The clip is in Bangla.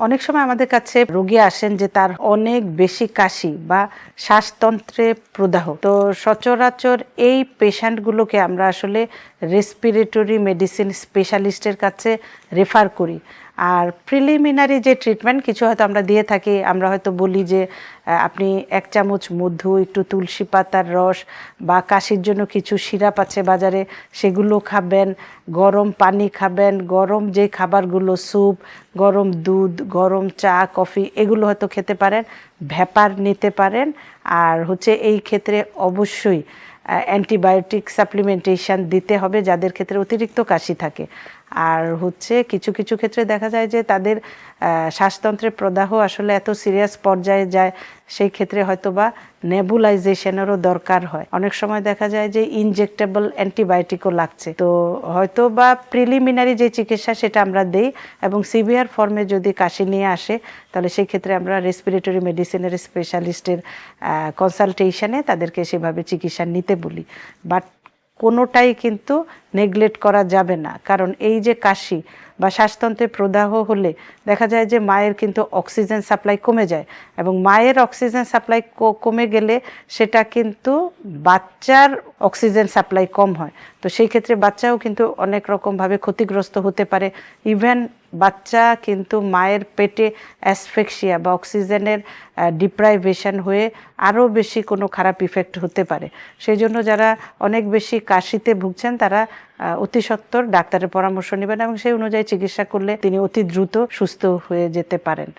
অনেক সময় আমাদের কাছে রোগী আসেন যে তার অনেক বেশি কাশি বা শ্বাসতন্ত্রে প্রদাহ। তো সচরাচর এই পেশেন্টগুলোকে আমরা আসলে রেসপিরেটরি মেডিসিন স্পেশালিস্টের কাছে রেফার করি। আর প্রিলিমিনারি যে ট্রিটমেন্ট কিছু হয়তো আমরা দিয়ে থাকি, আমরা হয়তো বলি যে আপনি এক চামচ মধু, একটু তুলসী পাতার রস বা কাশির জন্য কিছু সিরাপ আছে বাজারে, সেগুলো খাবেন, গরম পানি খাবেন, গরম যে খাবারগুলো স্যুপ, গরম দুধ, গরম চা, কফি, এগুলো হয়তো খেতে পারেন ভ্যাপার নিতে পারেন। আর হচ্ছে এই ক্ষেত্রে অবশ্যই অ্যান্টিবায়োটিক সাপ্লিমেন্টেশন দিতে হবে, যাদের ক্ষেত্রে অতিরিক্ত কাশি থাকে। আর হচ্ছে কিছু কিছু ক্ষেত্রে দেখা যায় যে তাদের শ্বাসতন্ত্রের প্রদাহ আসলে এত সিরিয়াস পর্যায়ে যায়, সেই ক্ষেত্রে হয়তো বা নেবুলাইজেশনেরও দরকার হয়। অনেক সময় দেখা যায় যে ইনজেক্টেবল অ্যান্টিবায়োটিকও লাগছে। তো হয়তো বা প্রিলিমিনারি যে চিকিৎসা সেটা আমরা দেই এবং সিভিয়ার ফর্মে যদি কাশি নিয়ে আসে, তাহলে সেই ক্ষেত্রে আমরা রেসপিরেটরি মেডিসিনের স্পেশালিস্টের কনসালটেশনে তাদেরকে সেভাবে চিকিৎসা নিতে বলি। বাট কোনোটাই কিন্তু নেগলেক্ট করা যাবে না। কারণ এই যে কাশি বা শ্বাসতন্ত্রে প্রদাহ হলে দেখা যায় যে মায়ের কিন্তু অক্সিজেন সাপ্লাই কমে যায় এবং মায়ের অক্সিজেন সাপ্লাই কমে গেলে সেটা কিন্তু বাচ্চার অক্সিজেন সাপ্লাই কম হয়। তো সেই ক্ষেত্রে বাচ্চাও কিন্তু অনেক রকমভাবে ক্ষতিগ্রস্ত হতে পারে। ইভেন বাচ্চা কিন্তু মায়ের পেটে অ্যাসফেক্সিয়া বা অক্সিজেনের ডিপ্রাইভেশন হয়ে আরও বেশি কোনো খারাপ ইফেক্ট হতে পারে। সেই জন্য যারা অনেক বেশি কাশিতে ভুগছেন, তারা অতি সত্বর ডাক্তারের পরামর্শ নেবেন এবং সেই অনুযায়ী চিকিৎসা করলে তিনি অতি দ্রুত সুস্থ হয়ে যেতে পারেন।